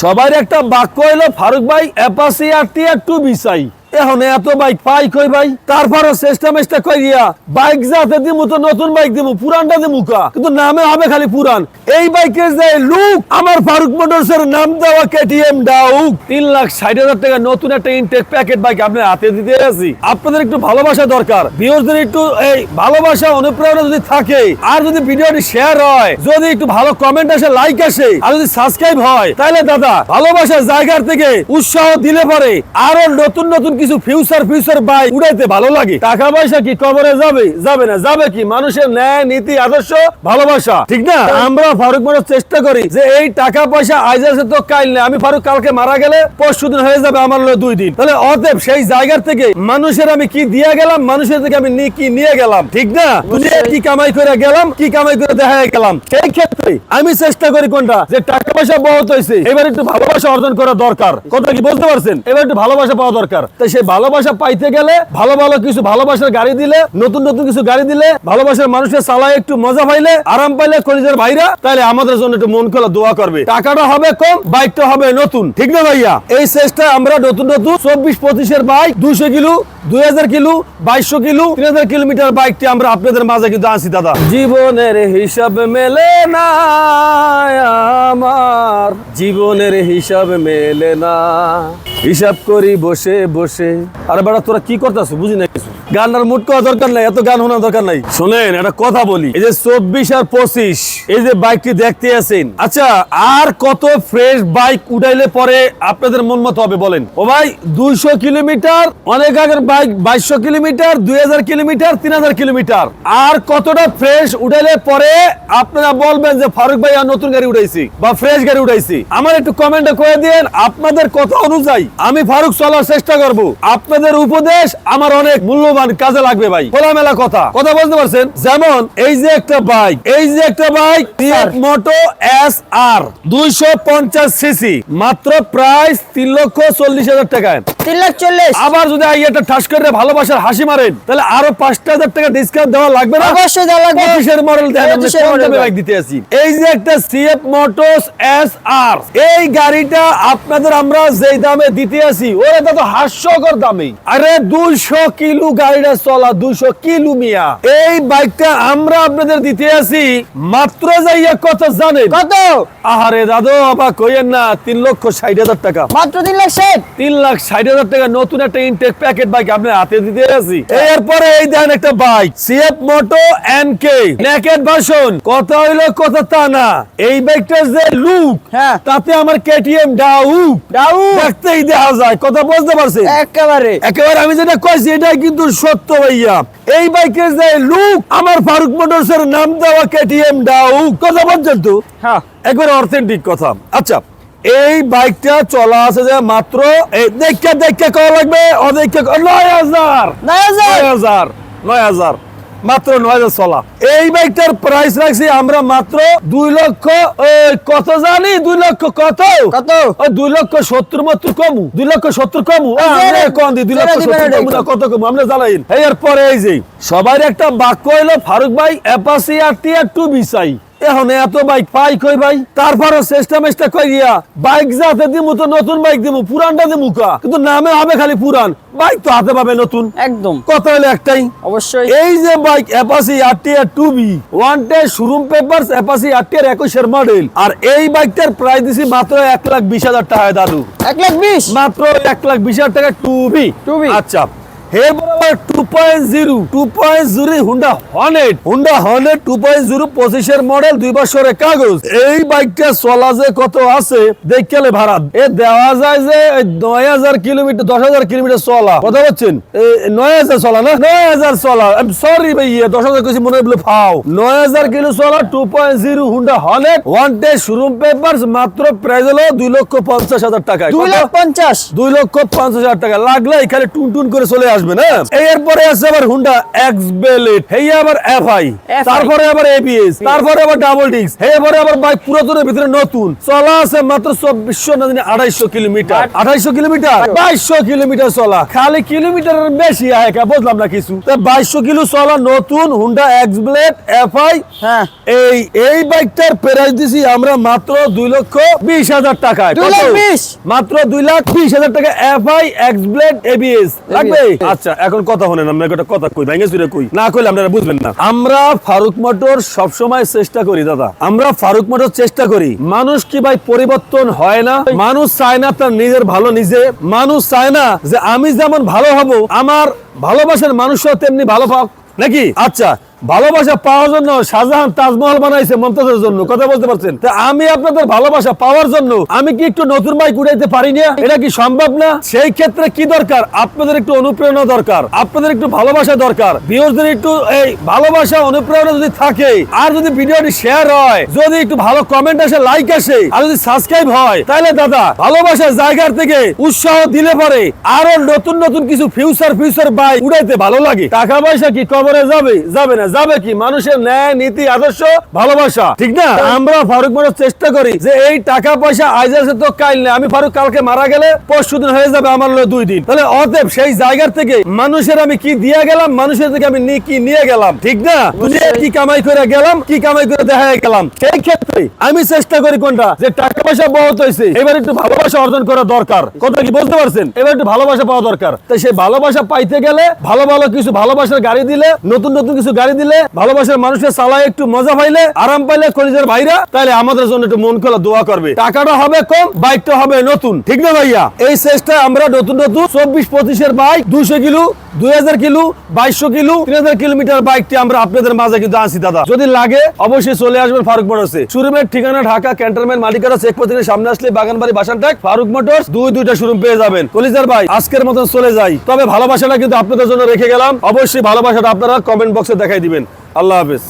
সবার একটা বাক্য হইল ফারুক ভাই অ্যাপাসি আর টু বিসাই এখন এত বাইক পাই কই ভাই? তারপরও চেষ্টা মেষ্টা করিয়া বাইক যাতে দিমু তো নতুন বাইক দিমু, পুরানটা দিমু কা? কিন্তু নামে হবে খালি পুরান। এই বাইকের যে লুক, আমার ফারুক মোটরস এর নাম দেওয়া কেটিএম ডাউক তিন লাখ ষাট হাজার টাকা নতুন একটা ইনটেক প্যাকেট বাইক আপনার হাতে দিতে আছি। আপনাদের একটু ভালোবাসা দরকার। ভিউয়ারদের একটু এই ভালোবাসা, অনুপ্রেরণা যদি থাকে, আর যদি ভিডিওটি শেয়ার হয়, যদি একটু ভালো কমেন্ট আসে লাইক আসে, আর যদি সাবস্ক্রাইব হয় তাহলে দাদা, ভালোবাসার জায়গার থেকে উৎসাহ দিলে পরে আরও নতুন নতুন কিছু ফিউচার ফিউচার বাইক উড়াইতে ভালো লাগে। টাকা পয়সা কি কবরে যাবে? যাবে না যাবে কি? মানুষের ন্যায় নীতি আদর্শ ভালোবাসা। ঠিক না? আমরা ফারুক মানুষ চেষ্টা করি যে এই টাকা পয়সা আজ আছে তো কাইল নেই। আমি ফারুক কালকে মারা গেলে পরশু দিন হয়ে যাবে আমার হলো দুই দিন। তাহলে অতএব সেই জায়গার থেকে মানুষের আমি কি দিয়ে গেলাম? মানুষের থেকে আমি কি নিয়ে গেলাম? ঠিক না? কি কামাই করে গেলাম কি কামাই করে দেখা গেলাম? সেই ক্ষেত্রে আমি চেষ্টা করি কোনটা? যে টাকা পয়সা বহুত হয়েছে এবার একটু ভালোবাসা অর্জন করা দরকার। কথা কি বলতে পারছেন? এবার একটু ভালোবাসা পাওয়া দরকার। তাই সেই ভালোবাসা পাইতে গেলে ভালো ভালো কিছু ভালোবাসার গাড়ি দিলে, নতুন নতুন কিছু গাড়ি দিলে, ভালোবাসার মানুষের চালায় একটু মজা পাইলে, আরাম পাইলে কলিজের ভাইরা তাহলে আমাদের জন্য একটু মন খোলা দোয়া করবে। টাকাটা হবে কম, বাইকটা হবে নতুন। ঠিক না ভাইয়া? এই চেষ্টায় আমরা নতুন নতুন চব্বিশ পঁচিশের বাইক দুশো কিলো, দুই হাজার কিলো, বাইশশো কিলো, তিন হাজার কিলোমিটার বাইকটি আমরা আপনাদের মাঝে কিন্তু আনছি, দাদা। জীবনের হিসাব মেলে না, আমার। জীবনের হিসাব মেলে না। হিসাব করি বসে বসে। আরে বেড়া তোরা কি করতেছ? বুঝি না কিছু। গানার মুড করা দরকার নাই, এত গান শোনার দরকার নাই। শোনেন, একটা কথা বলি। এই যে চব্বিশ আর পঁচিশ, এই যে বাইকটি দেখতে আছেন। আচ্ছা আর কত ফ্রেশ বাইক উঠাইলে পরে আপনাদের মন মতো হবে, বলেন। ও ভাই, দুইশো কিলোমিটার, অনেক আগের বাইক বাইশশো কিলোমিটার, দুই হাজার কিলোমিটার, তিন হাজার কিলোমিটার। আর কতটা ফ্রেশ উঠাইলে পরে আপনারা বলবেন যে ফারুক ভাই, আর নতুন গাড়ি উঠাইছি, বা ফ্রেশ গাড়ি উঠাইছি। আমার একটু কমেন্টে করে দিন আপনাদের কথা অনুযায়ী আমি ফারুক চলার চেষ্টা করব। আপনাদের উপদেশ আমার অনেক মূল্যবান। কাজে লাগবে ভাই। খোলামেলা কথা। কথা বলতে পারছেন? যেমন এই যে একটা বাইক এই যে একটা বাইক মোটো এস আর দুইশো পঞ্চাশ সিসি মাত্র প্রাইস তিন লক্ষ চল্লিশ হাজার টাকায়। তিন লাখ চল্লিশ। আবার যদি এই ঠাস করে ভালোবাসার হাসি মারেন তাহলে আরও পাঁচটা হাজার টাকা ডিসকাউন্ট দেওয়া লাগবে না? অবশ্যই দেওয়া লাগবে। পঁচিশের মডেল পঁচিশের বাইক দিতে আছি। এই যে একটা সিএফ মোটরস এস আর এই গাড়িটা আপনাদের আমরা যেই দামে দিতে আছি ওরা তো হাস্যকর দামে। আরে দুইশো কিলো গাড়িটা চলা দুইশো কিলো মিয়া এই বাইকটা আমরা আপনাদের দিতে আছি মাত্র যাইয়া কত জানেন? কত? আহারে দাদু অবাক কইেন না তিন লক্ষ ষাট হাজার টাকা। মাত্র তিন লাখ ষাট? তিন লাখ ষাট হাজার টাকা নতুন একটা ইনটেক প্যাকেট বাইক আপনার হাতে দিতে আছি এরপরে এই দেন একটা bike CF moto N K naked version কথা হইল কথা তা না। এই বাইকটার যে লুক হ্যাঁ। তাতে আমার কেটিএম ডাউ ডাউ দেখতেই দেখা যায় কথা বুঝতে পারছি একেবারে। একেবারে আমি যেটা কইছি এটাই কিন্তু সত্য ভাইয়া। এই বাইকের যে লুক আমার ফারুক মোটরস এর নাম দেওয়া কেটিএম ডাউ কথা বলছেন তো? হ্যাঁ। একবার অথেন্টিক কথা। আচ্ছা এই বাইকটা চলা আছে যে মাত্র এই দেখে দেখে কত লাগবে অদেখে নয় হাজার। নয় হাজার। নয় হাজার নয় হাজার। মাত্র নয় হাজার চলা এই বাইকটার প্রাইস রাখছি আমরা মাত্র দুই লক্ষ কত জানি? দুই লক্ষ কত? কত? দুই লক্ষ সত্তর মাত্র কমু। দুই লক্ষ সত্তর কমু? কম দি দুই লক্ষ সত্তর কমু না কত কমু? আমরা জানাই। এরপরে এই যে সবার একটা বাক্য হইল ফারুক ভাই অ্যাপাসি আর টিয়ার টু বিসাই এখন এত বাইক পাই কই ভাই? তারপরও চেষ্টা মেষ্টা করিয়া বাইক যাতে দিমু তো নতুন বাইক দিমু পুরানটা দিমু কা? কিন্তু নামে হবে খালি পুরান। বাইক তো হাতে পাবে নতুন। একদম। কত হলো একটাই? অবশ্যই। এই যে bike Apache RTR two V one day showroom paper Apache RTR একুশের মডেল আর এই বাইকটার প্রাইস দিছি মাত্র এক লাখ বিশ হাজার টাকায় দাদু। এক লাখ বিশ? মাত্র এক লাখ বিশ হাজার টাকা টু বি টু বি আচ্ছা। হে two point zero two point zero Honda Hornet Honda Hornet two point zero পঁচিশের মডেল দুই বছরের কাগজ। এই বাইকটা চলা যে কত আছে? দেখলে ভাড়া এ দেওয়া যায় যে নয় হাজার কিলোমিটার দশ হাজার কিলোমিটার চলা। কথা বলছেন? নয় হাজার চলা না? নয় হাজার চলা। সরি ভাইয়া দশ হাজার কিছু মনে হলো ফাও। নয় হাজার কিলো চলা two point zero Honda Hornet one day showroom paper মাত্র প্রাইস হলো দুই লক্ষ পঞ্চাশ হাজার টাকা দুই? লাখ পঞ্চাশ। দুই লক্ষ পঞ্চাশ হাজার টাকা। লাগলে এখানে টুন টুন করে চলে আসবে আসবে না? এরপরে আছে আবার হুন্ডা এক্স বেলেট এই আবার এফআই তারপরে আবার এবিএস তারপরে আবার ডাবল ডিস্ক এরপরে আবার বাইক পুরাতনের ভিতরে নতুন। চলা আছে মাত্র চব্বিশশো না জানি আড়াইশো কিলোমিটার। আড়াইশো কিলোমিটার? বাইশশো। কিলোমিটার চলা। খালি কিলোমিটারের বেশি আয় কা বুঝলাম না কিছু। বাইশশো কিলো চলা নতুন হুন্ডা এক্স ব্লেড এফআই হ্যাঁ। এই এই বাইকটার প্রাইস দিছি আমরা মাত্র দুই লক্ষ বিশ হাজার টাকায়? মাত্র দুই লাখ বিশ হাজার টাকা এফআই এক্স ব্লেড এবিএস লাগবে? আচ্ছা এখন কথা হলেন আমরা একটা কথা কই চুরে কই। না কইলে আপনারা বুঝবেন না। আমরা ফারুক মোটর সবসময় চেষ্টা করি, দাদা। আমরা ফারুক মোটর চেষ্টা করি। মানুষ কি ভাই পরিবর্তন হয় না? মানুষ চায় না তার নিজের ভালো নিজে। মানুষ চায় না যে আমি যেমন ভালো হব, আমার ভালোবাসার মানুষও তেমনি ভালো পাক নাকি? আচ্ছা ভালোবাসা পাওয়ার জন্য শাহজাহান তাজমহল বানাইছে মমতাজের জন্য। কথা বলতে পারছেন? তা আমি আপনাদের ভালোবাসা পাওয়ার জন্য, আমি কি একটু নতুন বাইক উঠাইতে পারি না? এটা কি সম্ভব না? সেই ক্ষেত্রে কি দরকার? আপনাদের একটু অনুপ্রেরণা দরকার, আপনাদের একটু ভালোবাসা দরকার। ভিউয়ারদের একটু, এই, ভালোবাসা, অনুপ্রেরণা যদি থাকে, আর যদি ভিডিওটি শেয়ার হয়, যদি একটু ভালো কমেন্ট আসে লাইক আসে, আর যদি সাবস্ক্রাইব হয়, তাহলে দাদা, ভালোবাসার জায়গার থেকে উৎসাহ দিলে পরে আরও নতুন নতুন কিছু ফিউচার ফিউচার বাইক উড়াইতে ভালো লাগে। টাকা পয়সা কি কবরে যাবে? যাবে না যাবে কি? মানুষের ন্যায়, নীতি, আদর্শ, ভালোবাসা। ঠিক না? আমরা ফারুক মানুষ চেষ্টা করি যে এই টাকা পয়সা আজ আছে তো কাল নেই। আমি ফারুক কালকে মারা গেলে পরশু দিন হয়ে যাবে আমার হলো দুই দিন। তাহলে অতএব সেই জায়গার থেকে মানুষের আমি কি দিয়ে গেলাম? মানুষের থেকে আমি কি নিয়ে গেলাম? ঠিক না? কি কামাই করে গেলাম? কি কামাই করে দেখা গেলাম? সেই ক্ষেত্রে আমি চেষ্টা করি কোনটা? যে টাকা পয়সা বহুত হয়েছে এবার একটু ভালোবাসা অর্জন করা দরকার। কথা কি বলতে পারছেন? এবার একটু ভালোবাসা পাওয়া দরকার। তাই সেই ভালোবাসা পাইতে গেলে ভালো ভালো কিছু ভালোবাসার গাড়ি দিলে, নতুন নতুন কিছু গাড়ি দিলে, ভালোবাসার মানুষের চালায় একটু মজা পাইলে, আরাম পাইলে কলিজের ভাইরা তাহলে আমাদের জন্য একটু মন খোলা দোয়া করবে। টাকাটা হবে কম, বাইকটা হবে নতুন। ঠিক না ভাইয়া? এই চেষ্টায় আমরা নতুন নতুন চব্বিশ পঁচিশের বাইক দুশো কিলো, দুই হাজার কিলো, বাইশশো কিলো, তিন হাজার কিলোমিটার বাইকটি আমরা আপনাদের মাঝে কিন্তু আনছি, দাদা। যদি লাগে, অবশ্যই চলে আসবেন ফারুক মোটরসে। শোরুমের ঠিকানা ঢাকা, ক্যান্টনমেন্ট মালিকারা সামনে আসলে বাগানবাড়ি, বাসানটাক, ফারুক মোটরস, দুই দুইটা শোরুম পেয়ে যাবেন। কলিজার ভাই, আজকের মতন চলে যাই। তবে ভালোবাসাটা কিন্তু আপনাদের জন্য রেখে গেলাম। অবশ্যই ভালোবাসাটা আপনারা কমেন্ট বক্সে দেখাই দিবেন। আল্লাহ হাফেজ।